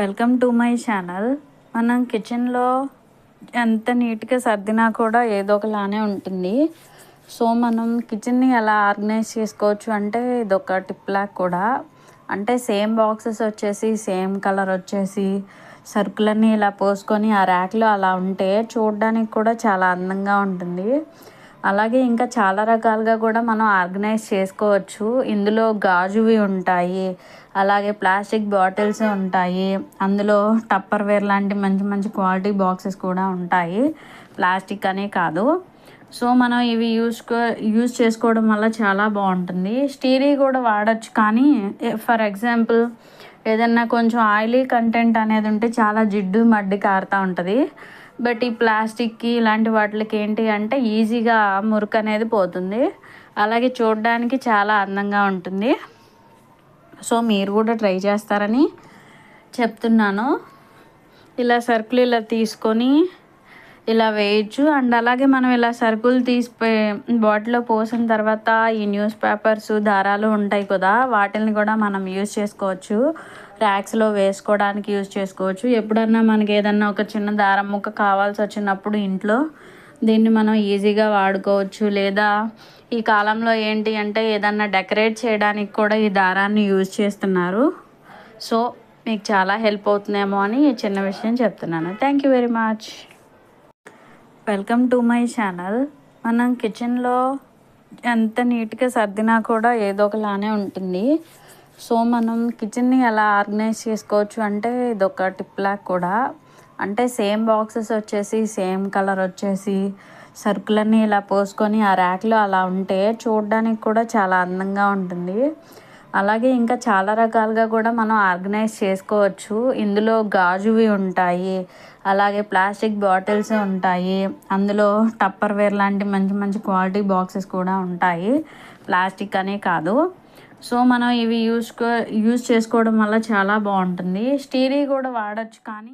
Welcome to my channel. మనం కిచెన్లో ఎంత నీట్గా సర్దినా కూడా ఏదో ఒకలానే ఉంటుంది. సో మనం కిచెన్ని ఎలా ఆర్గనైజ్ చేసుకోవచ్చు అంటే ఇదొక టిప్ కూడా. అంటే సేమ్ బాక్సెస్ వచ్చేసి సేమ్ కలర్ వచ్చేసి సరుకులన్నీ ఇలా పోసుకొని ఆ ర్యాక్లో అలా ఉంటే చూడడానికి కూడా చాలా అందంగా ఉంటుంది. అలాగే ఇంకా చాలా రకాలుగా కూడా మనం ఆర్గనైజ్ చేసుకోవచ్చు. ఇందులో గాజువి ఉంటాయి అలాగే ప్లాస్టిక్ బాటిల్స్ ఉంటాయి అందులో టప్పర్ వేర్ లాంటి మంచి మంచి క్వాలిటీ బాక్సెస్ కూడా ఉంటాయి. ప్లాస్టిక్ అనే కాదు. సో మనం ఇవి యూస్ యూజ్ చేసుకోవడం వల్ల చాలా బాగుంటుంది. స్టీరీ కూడా వాడచ్చు కానీ ఫర్ ఎగ్జాంపుల్ ఏదన్నా కొంచెం ఆయిలీ కంటెంట్ అనేది ఉంటే చాలా జిడ్డు మడ్డి కారుతూ ఉంటుంది. బట్ ఈ ప్లాస్టిక్కి ఇలాంటి వాటికి ఏంటి అంటే ఈజీగా మురికి అనేది పోతుంది. అలాగే చూడడానికి చాలా అందంగా ఉంటుంది. సో మీరు కూడా ట్రై చేస్తారని చెప్తున్నాను. ఇలా సర్కిల్ ఇలా తీసుకొని ఇలా వేయచ్చు. అండ్ అలాగే మనం ఇలా సరుకులు తీసి బాటిల్లో పోసిన తర్వాత ఈ న్యూస్ పేపర్స్ దారాలు ఉంటాయి కదా వాటిని కూడా మనం యూజ్ చేసుకోవచ్చు. ర్యాక్స్లో వేసుకోవడానికి యూజ్ చేసుకోవచ్చు. ఎప్పుడన్నా మనకి ఏదన్నా ఒక చిన్న దారం ముక్క కావాల్సి వచ్చినప్పుడు ఇంట్లో దీన్ని మనం ఈజీగా వాడుకోవచ్చు. లేదా ఈ కాలంలో ఏంటి అంటే ఏదన్నా డెకరేట్ చేయడానికి కూడా ఈ దారాన్ని యూజ్ చేస్తున్నారు. సో మీకు చాలా హెల్ప్ అవుతుందేమో అని ఈ చిన్న విషయం చెప్తున్నాను. Thank you very much. Welcome to my channel. మనం కిచెన్లో ఎంత నీట్గా సర్దినా కూడా ఏదో ఒకలానే ఉంటుంది. సో మనం కిచెన్ని ఎలా ఆర్గనైజ్ చేసుకోవచ్చు అంటే ఇదొక టిప్ కూడా. అంటే సేమ్ బాక్సెస్ వచ్చేసి సేమ్ కలర్ వచ్చేసి సరుకులన్నీ ఇలా పోసుకొని ఆ ర్యాక్లో అలా ఉంటే చూడడానికి కూడా చాలా అందంగా ఉంటుంది. అలాగే ఇంకా చాలా రకాలుగా కూడా మనం ఆర్గనైజ్ చేసుకోవచ్చు. ఇందులో గాజువి ఉంటాయి అలాగే ప్లాస్టిక్ బాటిల్స్ ఉంటాయి అందులో టప్పర్ వేర్ లాంటి మంచి మంచి క్వాలిటీ బాక్సెస్ కూడా ఉంటాయి. ప్లాస్టిక్ అనే కాదు. సో మనం ఇవి యూస్ యూజ్ చేసుకోవడం వల్ల చాలా బాగుంటుంది. స్టీరీ కూడా వాడచ్చు కానీ